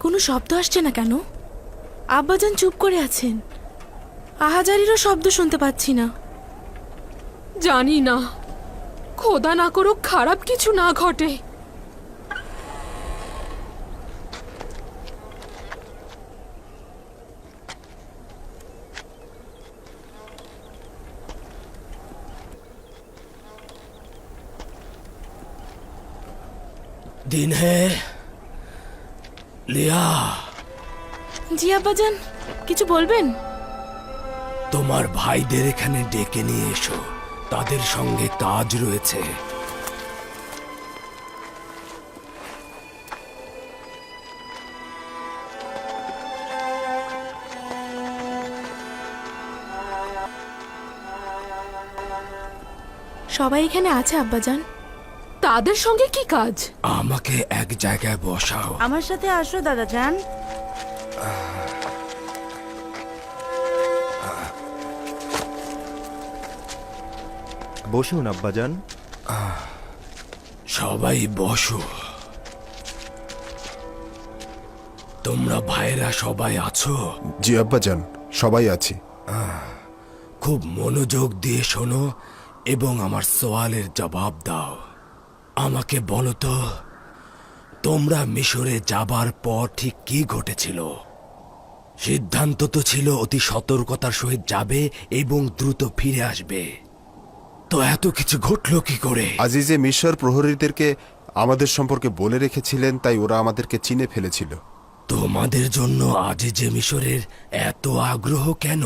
কোনো শব্দ আসছে না কেন আব্বাজান চুপ করে আছেন আহাজারিরও শব্দ শুনতে পাচ্ছি না জানি না খোদা না করুক খারাপ কিছু না ঘটে दिन है লিয়া। জি আব্বাজান কিছু বলবেন? তোমার ভাইদের এখানে ডেকে নিয়ে এসো। তাদের সঙ্গে কাজ রয়েছে। সবাই এখানে আছে আব্বাজান। তাদের সঙ্গে কি কাজ? আমাকে এক জায়গায় বসাও। আমার সাথে আসো দাদা যান বসুন আব্বাজান সবাই বসো। তোমরা ভাইরা সবাই আছো? জি আব্বাজান সবাই আছি। খুব মনোযোগ দিয়ে শোনো এবং আমার সওয়ালের জবাব দাও। আমাকে বলো তো তোমরা মিশরে যাবার পর ঠিক কি ঘটেছিল? সিদ্ধান্ত তো ছিল অতি সতর্কতার সহিত যাবে এবং দ্রুত ফিরে আসবে। তো এত কিছু ঘটলো কি করে? আজিজে মিশর প্রহরীদেরকে আমাদের সম্পর্কে বলে রেখেছিলেন তাই ওরা আমাদেরকে চিনে ফেলেছিল। তোমাদের জন্য আজ যে মিশরের এত আগ্রহ কেন?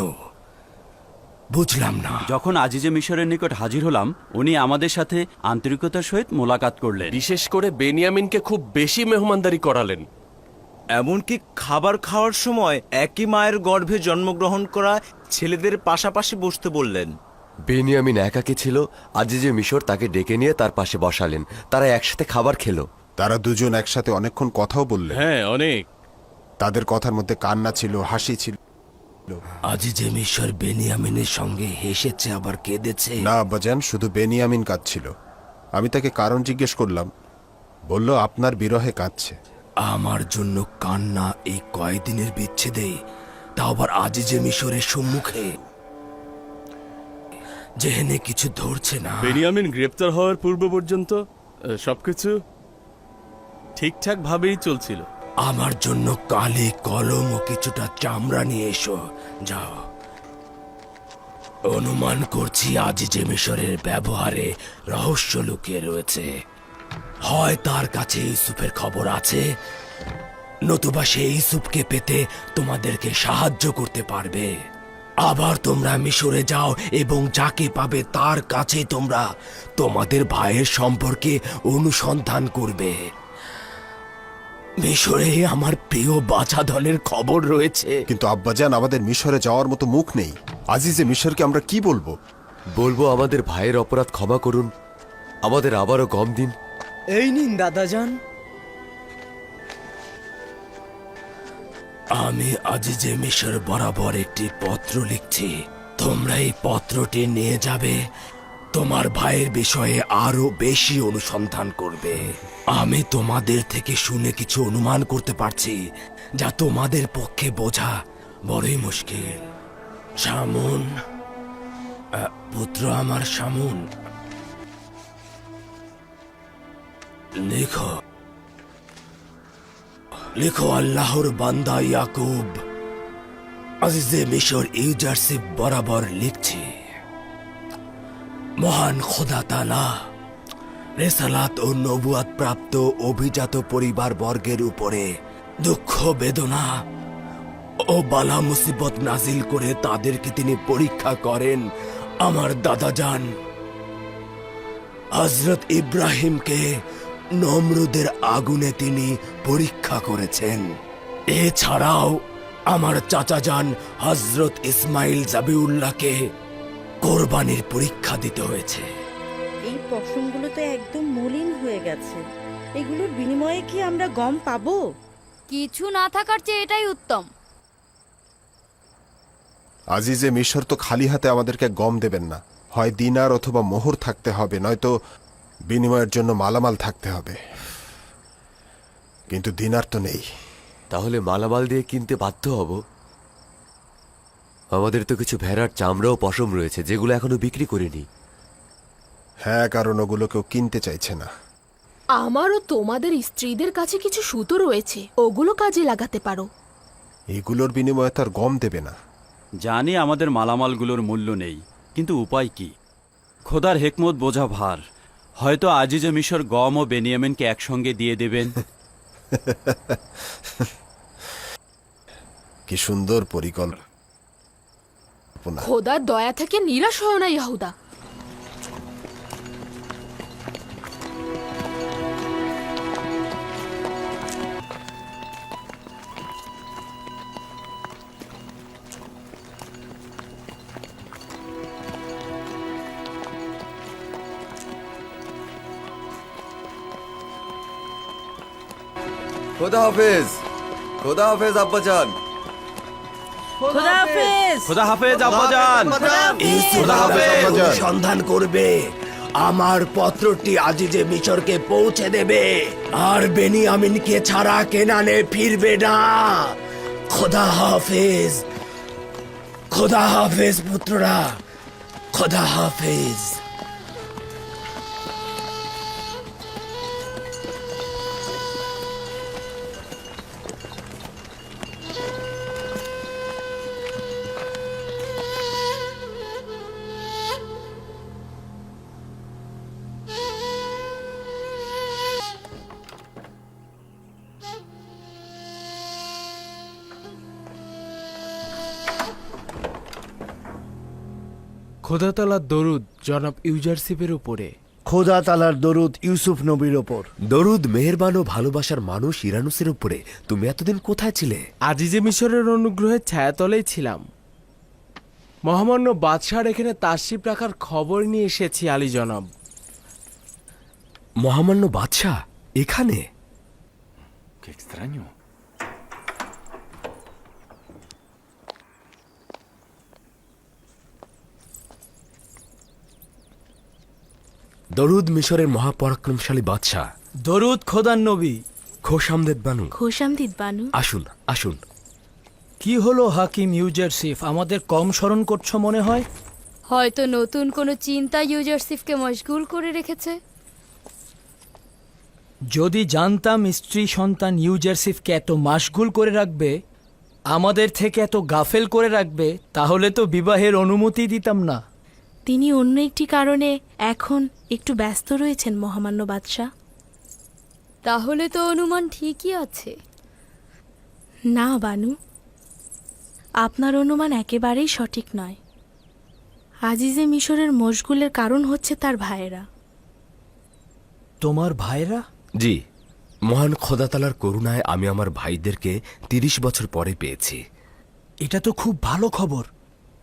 বুঝলাম না। যখন আজিজে মিশরের নিকট হাজির হলাম উনি আমাদের সাথে আন্তরিকতার সহিত মোলাকাত করলেন। বিশেষ করে বেনিয়ামিনকে খুব বেশি মেহমানদারি করালেন। এমনকি খাবার খাওয়ার সময় একই মায়ের গর্ভে জন্মগ্রহণ করা ছেলেদের পাশাপাশি বসতে বললেন। বেনিয়ামিন একাকে ছিল আজিজে মিশর তাকে ডেকে নিয়ে তার পাশে বসালেন। তারা একসাথে খাবার খেলো। তারা দুজন একসাথে অনেকক্ষণ কথাও বললেন। হ্যাঁ অনেক। তাদের কথার মধ্যে কান্না ছিল হাসি ছিল। আজ যে মিশর বেনিয়ামিনের সঙ্গে হেসেছে আবার কেঁদেছে? না আব্বাজান শুধু বেনিয়ামিন কাঁদছিল। আমি তাকে কারণ জিজ্ঞেস করলাম। বলল আপনার বিরহে কাঁদছে। আমার জন্য কান্না এই কয়দিনের বিচ্ছেদে তা আবার আজ যে মিশরের সম্মুখে? যেহেনে কিছু ধরছে না। বেনিয়ামিন গ্রেপ্তার হওয়ার পূর্ব পর্যন্ত আহ, সবকিছু ঠিকঠাক ভাবেই চলছিল। আমার জন্য কালি, কলম ও কিছুটা চামড়া নিয়ে এসো। যাও। অনুমান করছি আজ যে মিশরের ব্যবহারে রহস্য লুকিয়ে রয়েছে। হয় তার কাছে ইউসুফের খবর আছে, নতুবা সে ইউসুফকে পেতে তোমাদেরকে সাহায্য করতে পারবে। আবার তোমরা মিশরে যাও এবং যাকে পাবে তার কাছে তোমরা তোমাদের ভাইয়ের সম্পর্কে অনুসন্ধান করবে। মিশরে আমার প্রিয় বাছাধনের খবর রয়েছে। কিন্তু আব্বাজান আমাদের মিশরে যাওয়ার মতো মুখ নেই। আজিজে মিশরকে আমরা কি বলব? বলব আমাদের ভাইয়ের অপরাধ ক্ষমা করুন। আমাদের আবারও গম দিন। এই নিন দাদাজান। আমি আজ যে মিশর বরাবর একটি পত্র লিখছি। তোমরা এই পত্রটি নিয়ে যাবে। তোমার ভাইয়ের বিষয়ে আরও বেশি অনুসন্ধান করবে। আমি তোমাদের থেকে শুনে কিছু অনুমান করতে পারছি, যা তোমাদের পক্ষে বোঝা বড়ই মুশকিল। সামুন পুত্র আমার সামুন লেখো। লেখো আল্লাহর বান্দা ইয়াকুব। আজিজে মিশর ইউজারশিপ বরাবর লিখছি। মহান খোদা তালা রেসালাত ও নবুয়াত প্রাপ্ত অভিজাত পরিবার বর্গের উপরে দুঃখ, বেদনা ও বালা মুসিবত নাজিল করে তাদেরকে তিনি পরীক্ষা করেন আমার দাদা যান হজরত ইব্রাহিমকে নমরুদের আগুনে তিনি পরীক্ষা করেছেন। এছাড়াও আমার চাচা যান হজরত ইসমাইল জাবিউল্লাহকে কোরবানির পরীক্ষা দিতে হয়েছে। এই পশমগুলো তো একদম মলিন হয়ে গেছে। এগুলোর বিনিময়ে কি আমরা গম পাবো? কিছু না থাকার চেয়ে এটাই উত্তম। আজিজে মিশর তো খালি হাতে আমাদেরকে গম দেবেন না। হয় দিনার অথবা মোহর থাকতে হবে নয়তো বিনিময়ের জন্য মালামাল থাকতে হবে। কিন্তু দিনার তো নেই। তাহলে মালামাল দিয়ে কিনতে বাধ্য হব? আমাদের তো কিছু ভেড়ার চামড়া ও পশম রয়েছে যেগুলো এখনও বিক্রি করিনি। হ্যাঁ কারণ ওগুলো কেউ কিনতে চাইছে না। আমারও তোমাদের স্ত্রীদের কাছে কিছু সুতো রয়েছে ওগুলো কাজে লাগাতে পারো। এগুলোর বিনিময়ে তার গম দেবে না। জানি আমাদের মালামালগুলোর মূল্য নেই কিন্তু উপায় কি? খোদার হেকমত বোঝা ভার। হয়তো আজিজে মিশর গম ও বেনিয়ামিনকে একসঙ্গে দিয়ে দেবেন। কি সুন্দর পরিকল্পনা খোদার দয়া থেকে নিরাশ হয় না ইয়াহুদা। খোদা হাফেজ খোদা হাফেজ আব্বাজান। খোদা হাফেজ খোদা হাফেজ আব্বাজান। ইউসুফ খোদা হাফেজ, সন্ধান করবে। আমার পত্রটি আজিজে মিশরকে পৌঁছে দেবে। আর বেনি বেনিয়ামিনকে ছাড়া কেনানে ফিরবে না। খোদা হাফেজ। খোদা হাফেজ পুত্ররা। খোদা হাফেজ। খোদাতালার দরুদ জনাব ইউজারশিপের উপরে। খোদা তালার দরুদ ইউসুফ নবীর ওপর। দরুদ মেহেরবান ও ভালোবাসার মানুষ ইরানুসের উপরে। তুমি এতদিন কোথায় ছিলে? আজিজে মিশরের অনুগ্রহের ছায়াতলেই ছিলাম। মহামান্য বাদশাহর এখানে তাশরিফ রাখার খবর নিয়ে এসেছি আলী জনাব। মহামান্য বাদশাহ এখানে? দরুদ মিশরের মহাপরাক্রমশালী বাদশাহ। দরুদ খোদার নবী। খোশামদেদ বানু। খোশামদিদ বানু। আসুন আসুন। কি হলো হাকিম ইউজারসিফ আমাদের কম স্মরণ করছ মনে হয়? হয়তো নতুন কোনো চিন্তা ইউজারসিফকে মশগুল করে রেখেছে। যদি জানতাম স্ত্রী সন্তান ইউজারসিফকে এত মাশগুল করে রাখবে আমাদের থেকে এত গাফেল করে রাখবে তাহলে তো বিবাহের অনুমতি দিতাম না। তিনি অন্য একটি কারণে এখন একটু ব্যস্ত রয়েছেন মহামান্য বাদশাহ। তাহলে তো অনুমান ঠিকই আছে। না বানু। আপনার অনুমান একেবারেই সঠিক নয়। আজিজে মিশরের মশগুলের কারণ হচ্ছে তার ভাইয়েরা। তোমার ভাইরা জি মহান খোদাতালার করুণায় আমি আমার ভাইদেরকে তিরিশ বছর পরে পেয়েছি। এটা তো খুব ভালো খবর।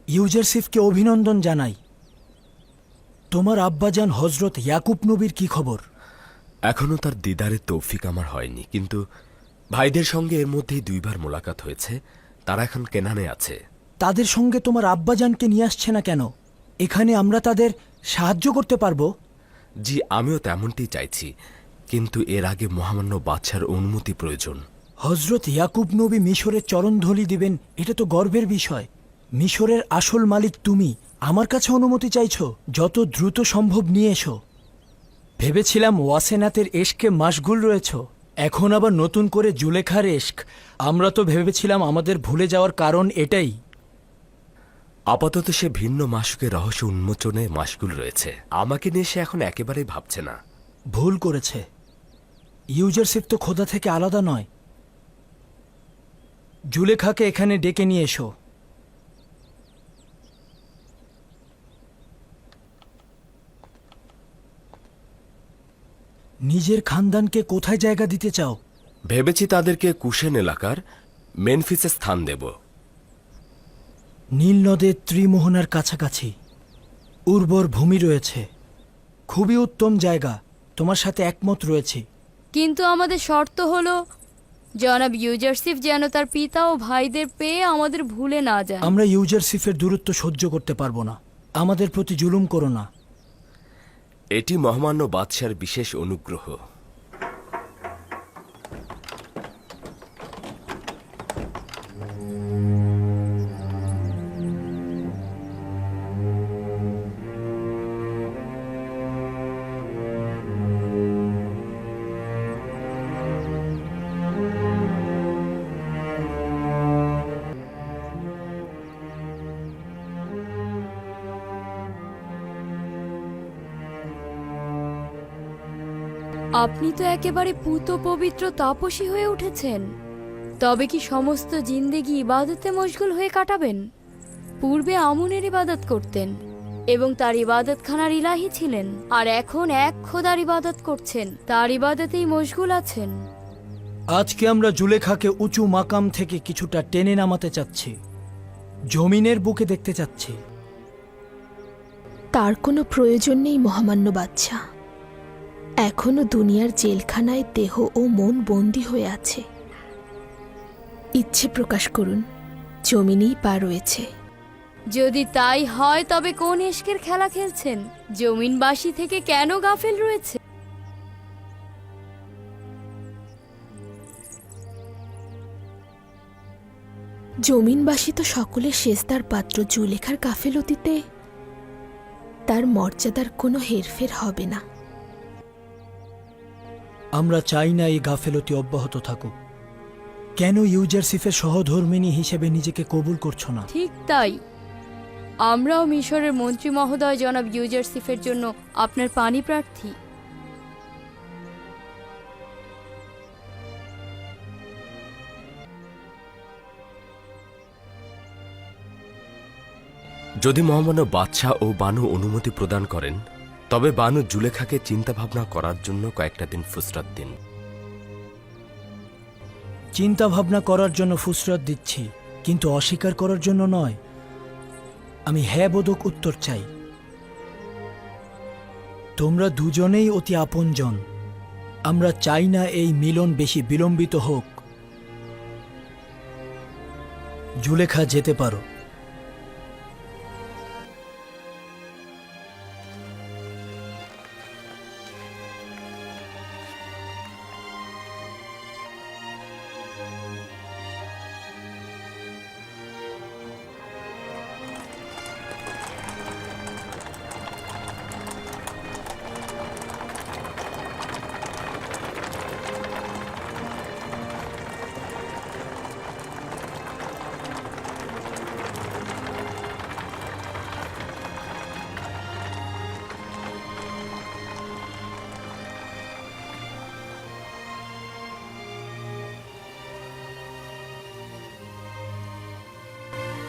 ইউজারসিফকে অভিনন্দন জানাই। তোমার আব্বাজান হজরত ইয়াকুব নবীর কি খবর? এখনও তার দিদারের তৌফিক আমার হয়নি কিন্তু ভাইদের সঙ্গে এর মধ্যেই দুইবার মোলাকাত হয়েছে তারা এখন কেনানে আছে। তাদের সঙ্গে তোমার আব্বাজানকে নিয়ে আসছে না কেন? এখানে আমরা তাদের সাহায্য করতে পারব? জি আমিও তেমনটি চাইছি কিন্তু এর আগে মহামান্য বাদশার অনুমতি প্রয়োজন। হজরত ইয়াকুব নবী মিশরের চরণধলি দিবেন এটা তো গর্বের বিষয়। মিশরের আসল মালিক তুমি আমার কাছে অনুমতি চাইছো যত দ্রুত সম্ভব নিয়ে এসো। ভেবেছিলাম ওয়াসেনাতের এশকে মাসগুল রয়েছ এখন আবার নতুন করে জুলেখার এশক। আমরা তো ভেবেছিলাম আমাদের ভুলে যাওয়ার কারণ এটাই। আপাতত সে ভিন্ন মাসুকের রহস্য উন্মোচনে মাসগুল রয়েছে। আমাকে নিয়ে সে এখন একেবারেই ভাবছে না। ভুল করেছে। ইউজারশিপ তো খোদা থেকে আলাদা নয়। জুলেখাকে এখানে ডেকে নিয়ে এসো। নিজের খানদানকে কোথায় জায়গা দিতে চাও? ভেবেছি তাদেরকে কুশেন এলাকার মেনফিসে স্থান দেব। নীল নদের ত্রিমোহনার কাছাকাছি। উর্বর ভূমি রয়েছে। খুবই উত্তম জায়গা। তোমার সাথে একমত রয়েছি। কিন্তু আমাদের শর্ত হলো জনাব ইউজারসিফ যেন তার পিতা ও ভাইদের পেয়ে আমাদের ভুলে না যায়। আমরা ইউজারসিফের দূরত্ব সহ্য করতে পারব না। আমাদের প্রতি জুলুম করো না। এটি মহামান্য বাদশার বিশেষ অনুগ্রহ। আপনি তো একেবারে পুত পবিত্র তাপসী হয়ে উঠেছেন। তবে কি সমস্ত জিন্দেগি ইবাদতে মশগুল হয়ে কাটাবেন? পূর্বে আমুনের ইবাদত করতেন এবং তার ইবাদতখানার ইলাহি ছিলেন আর এখন এক খোদার ইবাদত করছেন তার ইবাদতেই মশগুল আছেন। আজকে আমরা জুলেখাকে উঁচু মাকাম থেকে কিছুটা টেনে নামাতে চাচ্ছি। জমিনের বুকে দেখতে চাচ্ছি। তার কোনো প্রয়োজন নেই মহামান্য বাচ্চা এখনও দুনিয়ার জেলখানায় দেহ ও মন বন্দী হয়ে আছে। ইচ্ছে প্রকাশ করুন জমিনেই পা রয়েছে। যদি তাই হয় তবে কোন এশকের খেলা খেলছেন? জমিনবাসী থেকে কেন গাফেল রয়েছে? জমিনবাসী তো সকলের শেষদার পাত্র জুলেখার গাফেলতিতে তার মর্যাদার কোনো হেরফের হবে না। আমরা চাই না এই গাফেলতি অব্যাহত থাকুক। কেন ইউজারসিফের সহধর্মিনী হিসেবে নিজেকে কবুল করছ না? ঠিক তাই। আমরাও মিশরের মন্ত্রী মহোদয় জনাব ইউজারসিফের জন্য আপনার পানি প্রার্থী। যদি মহামান্য বাদশাহ ও বানু অনুমতি প্রদান করেন তবে বানু জুলেখাকে চিন্তা ভাবনা করার জন্য কয়েকটা দিন ফুসরাত দিন। চিন্তা ভাবনা করার জন্য ফুসরত দিচ্ছি, কিন্তু অস্বীকার করার জন্য নয়। আমি হ্যাঁ বোধক উত্তর চাই। তোমরা দুজনেই অতি আপনজন। আমরা চাই না এই মিলন বেশি বিলম্বিত হোক। জুলেখা যেতে পারো।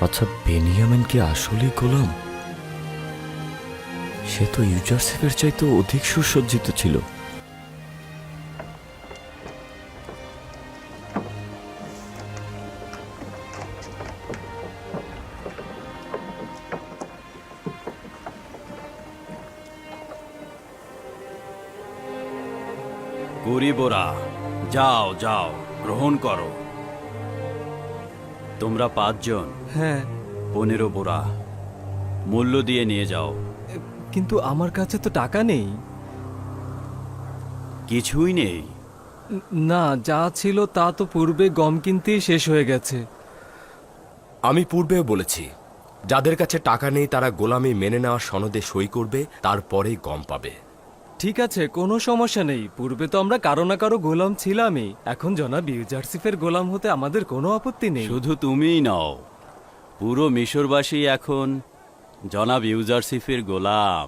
আচ্ছা বেনিয়ামিন কি আসলে গোলাম? সে তো ইউজারসেফের চাইতে অধিক সুসজ্জিত ছিল। তোমরা পাঁচজন হ্যাঁ। পনেরো বোরা মূল্য দিয়ে নিয়ে যাও। কিন্তু আমার কাছে তো টাকা নেই। কিছুই নেই। না যা ছিল তা তো পূর্বে গম কিনতেই শেষ হয়ে গেছে। আমি পূর্বেও বলেছি যাদের কাছে টাকা নেই তারা গোলামি মেনে নেওয়া সনদে সই করবে তারপরেই গম পাবে। ঠিক আছে কোনো সমস্যা নেই। পূর্বে তো আমরা কারও না কারও গোলাম ছিলামই। এখন জনাব ইউজারসিফের গোলাম হতে আমাদের কোনো আপত্তি নেই। শুধু তুমিই নও পুরো মিশরবাসী এখন জনাব ইউজারসিফের গোলাম।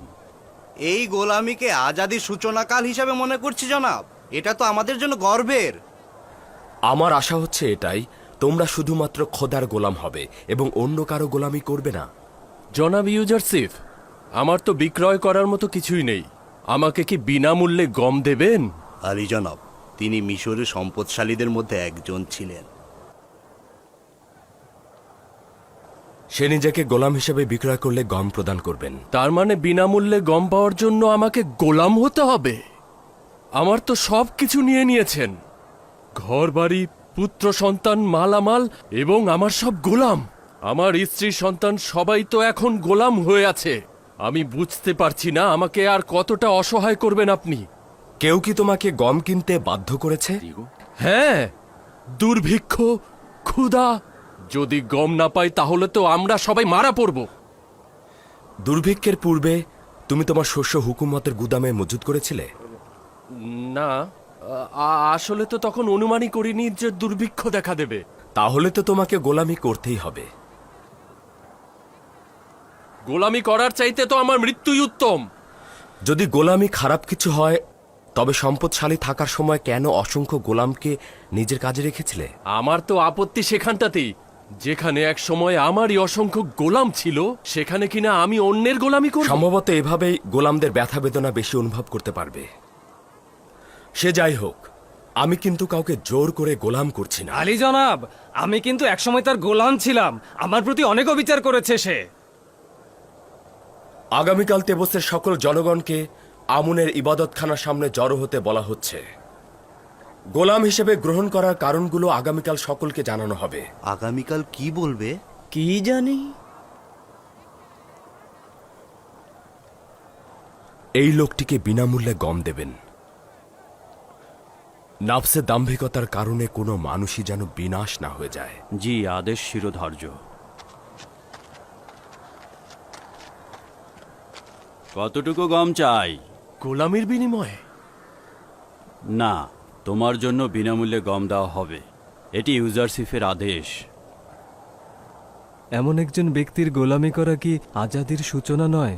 এই গোলামিকে আজাদির সূচনাকাল হিসাবে মনে করছি জনাব। এটা তো আমাদের জন্য গর্বের। আমার আশা হচ্ছে এটাই তোমরা শুধুমাত্র খোদার গোলাম হবে এবং অন্য কারও গোলামি করবে না। জনাব ইউজারসিফ আমার তো বিক্রয় করার মতো কিছুই নেই। আমাকে কি বিনামূল্যে গম দেবেন? আলী জনাব তিনি মিশরের সম্পদশালীদের মধ্যে একজন ছিলেন। সে নিজেকে গোলাম হিসেবে বিক্রয় করলে গম প্রদান করবেন। তার মানে বিনামূল্যে গম পাওয়ার জন্য আমাকে গোলাম হতে হবে? আমার তো সব কিছু নিয়ে নিয়েছেন। ঘর বাড়ি পুত্র সন্তান মালামাল এবং আমার সব গোলাম। আমার স্ত্রী সন্তান সবাই তো এখন গোলাম হয়ে আছে। আমি বুঝতে পারছি না আমাকে আর কতটা অসহায় করবেন আপনি। কেউ কি তোমাকে গম কিনতে বাধ্য করেছে? হ্যাঁ দুর্ভিক্ষ ক্ষুধা। যদি গম না পাই তাহলে তো আমরা সবাই মারা পড়ব। দুর্ভিক্ষের পূর্বে তুমি তোমার শস্য হুকুমতের গুদামে মজুত করেছিলে? না আসলে তো তখন অনুমানই করিনি যে দুর্ভিক্ষ দেখা দেবে। তাহলে তো তোমাকে গোলামি করতেই হবে। গোলামি করার চাইতে তো আমার মৃত্যুই উত্তম। যদি গোলামি খারাপ কিছু হয় তবে সম্পদশালী থাকার সময় কেন অসংখ্য গোলামকে নিজের কাজে রেখেছিলে? আমার তো আপত্তি সেখানটাতেই। যেখানে এক সময় আমারই অসংখ্য গোলাম ছিল সেখানে কিনা আমি অন্যের গোলামি করব? সম্ভবত এভাবেই গোলামদের ব্যথা বেদনা বেশি অনুভব করতে পারবে। সে যাই হোক আমি কিন্তু কাউকে জোর করে গোলাম করছি না। আলী জনাব আমি কিন্তু একসময় তার গোলাম ছিলাম। আমার প্রতি অনেক অবিচার করেছে সে। আগামীকাল তেবসের সকল জনগণকে আমুনের ইবাদতখানার সামনে জড়ো হতে বলা হচ্ছে। গোলাম হিসেবে গ্রহণ করার কারণগুলো আগামীকাল সকলকে জানানো হবে। আগামীকাল কি বলবে? কি জানি? এই লোকটিকে বিনামূল্যে গম দেবেন। নাফসে দাম্ভিকতার কারণে কোনো মানুষই যেন বিনাশ না হয়ে যায়। জি আদেশ শিরোধার্য। কতটুকু গম চাই? গোলামির বিনিময়ে? না তোমার জন্য বিনামূল্যে গম দেওয়া হবে। এটি ইউজারশিফের আদেশ। এমন একজন ব্যক্তির গোলামি করা কি আজাদির সূচনা নয়?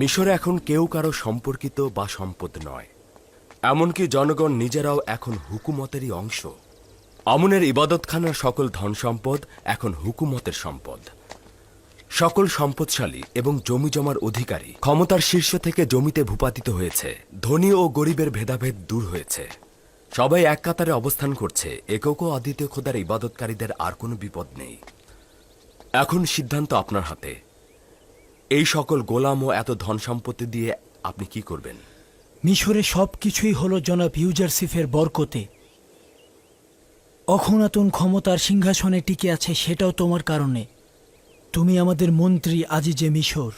মিশরে এখন কেউ কারও সম্পর্কিত বা সম্পদ নয়। এমনকি জনগণ নিজেরাও এখন হুকুমতেরই অংশ। আমনের ইবাদতখানার সকল ধন সম্পদ এখন হুকুমতের সম্পদ। সকল সম্পদশালী এবং জমি জমার অধিকারী ক্ষমতার শীর্ষ থেকে জমিতে ভূপাতিত হয়েছে। ধনী ও গরিবের ভেদাভেদ দূর হয়েছে। সবাই এক কাতারে অবস্থান করছে। একক ও অদ্বিতীয় খোদার ইবাদতকারীদের আর কোনো বিপদ নেই। এখন সিদ্ধান্ত আপনার হাতে। এই সকল গোলাম ও এত ধন সম্পত্তি দিয়ে আপনি কি করবেন? মিশরে সব কিছুই হলো জনাব ইউজারসিফের বরকতে। অখনাতন ক্ষমতার সিংহাসনে টিকে আছে সেটাও তোমার কারণে। তুমি আমাদের মন্ত্রী আজিজে মিশর।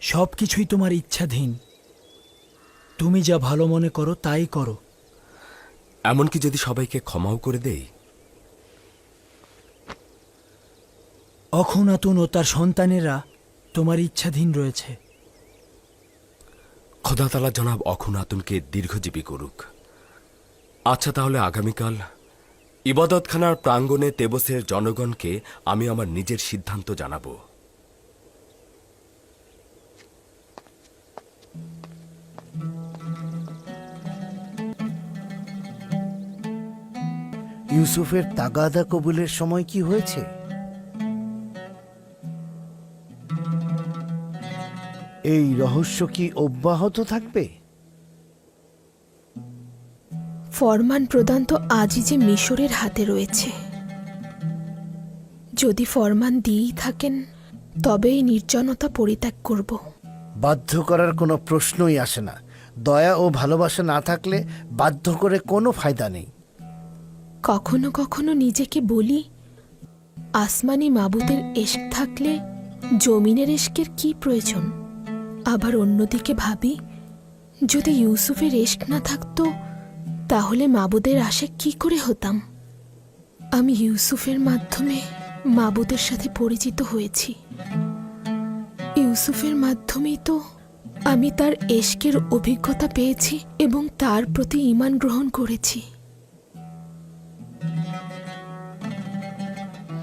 সব কিছুই তোমার ইচ্ছাধীন। তুমি যা ভালো মনে করো তাই করো। এমনকি যদি সবাইকে ক্ষমাও করে দেই? অখনাতুন ও তার সন্তানেরা তোমার ইচ্ছাধীন রয়েছে। খোদাতালা জনাব অখুনাতুনকে দীর্ঘজীবী করুক। আচ্ছা তাহলে আগামীকাল ইবাদতখানার প্রাঙ্গণে তেবসের জনগণকে আমি আমার নিজের সিদ্ধান্ত জানাব। ইউসুফের তাগাদা কবুলের সময় কি হয়েছে? এই রহস্য কি অব্যাহত থাকবে? ফরমান প্রদান তো আজই যে মিশরের হাতে রয়েছে। যদি ফরমান দিয়েই থাকেন তবে এই নির্জনতা পরিত্যাগ করব। বাধ্য করার কোনো প্রশ্নই আসে না। দয়া ও ভালোবাসা না থাকলে বাধ্য করে কোনো ফায়দা নেই। কখনো কখনো নিজেকে বলি আসমানি মাবুদের এশক থাকলে জমিনের এশকের কি প্রয়োজন? আবার অন্যদিকে ভাবি, যদি ইউসুফের এশক না থাকতো, তাহলে মাবুদের আশে কি করে হতাম? আমি ইউসুফের মাধ্যমে মাবুদের সাথে পরিচিত হয়েছি। ইউসুফের মাধ্যমেই তো আমি তার এশকের অভিজ্ঞতা পেয়েছি এবং তার প্রতি ঈমান গ্রহণ করেছি।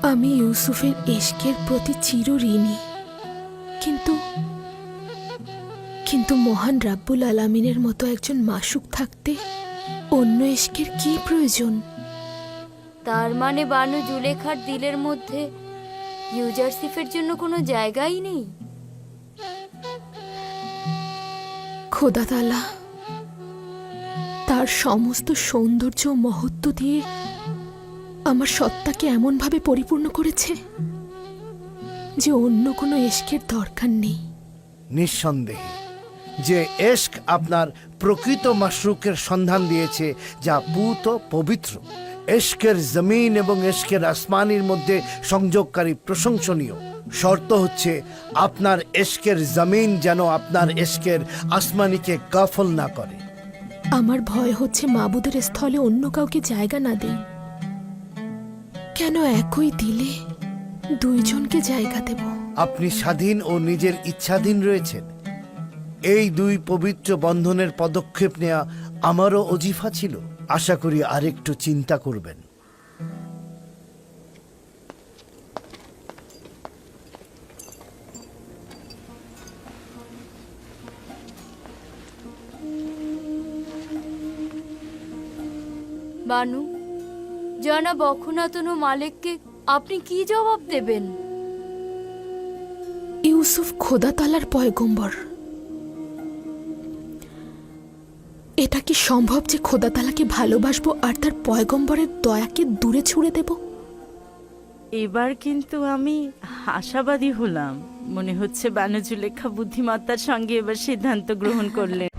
আমি ইউসুফের এশকের প্রতি চির ঋণী, কিন্তু কিন্তু মহান রাব্বুল আলামিনের মতো একজন মাসুক থাকতে অন্য এশকের কি প্রয়োজন? তার মানে বানু জুলেখার দিলের মধ্যে ইউজারসিফের জন্য কোনো জায়গাই নেই? খোদা তালা তার সমস্ত সৌন্দর্য ও মহত্ব দিয়ে আমার সত্তাকে এমনভাবে পরিপূর্ণ করেছে যে অন্য কোনো এশকের দরকার নেই। নিঃসন্দেহে। যে এশক আপনার প্রকৃত মাশরুকের সন্ধান দিয়েছে যা পুত পবিত্র। এশকের জমিন এবং এশকের আসমানির মধ্যে সংযোগকারী প্রশংসনীয়। শর্ত হচ্ছে আপনার এশকের জমিন যেন আপনার এশকের আসমানিকে গাফল না করে। আমার ভয় হচ্ছে মাবুদের স্থলে অন্য কাউকে জায়গা না দেই। কেন একই দিলে দুইজনকে জায়গা দেব? আপনি স্বাধীন ও নিজের ইচ্ছাধীন রয়েছেন। এই দুই পবিত্র বন্ধনের পদক্ষেপ নেওয়া আমারও অজিফা ছিল। আশা করি আরেকটু চিন্তা করবেন। বানু জনাব অখুনাতন ও মালিককে আপনি কি জবাব দেবেন? ইউসুফ খোদা তালার পয়গম্বর। এটা কি সম্ভব যে খোদা তালাকে ভালোবাসবো আর তার পয়গম্বরের দয়াকে দূরে ছুড়ে দেব? এবার কিন্তু আমি আশাবাদী হলাম। মনে হচ্ছে বানুজুলেখা বুদ্ধিমত্তার সঙ্গে এবার সিদ্ধান্ত গ্রহণ করলেন।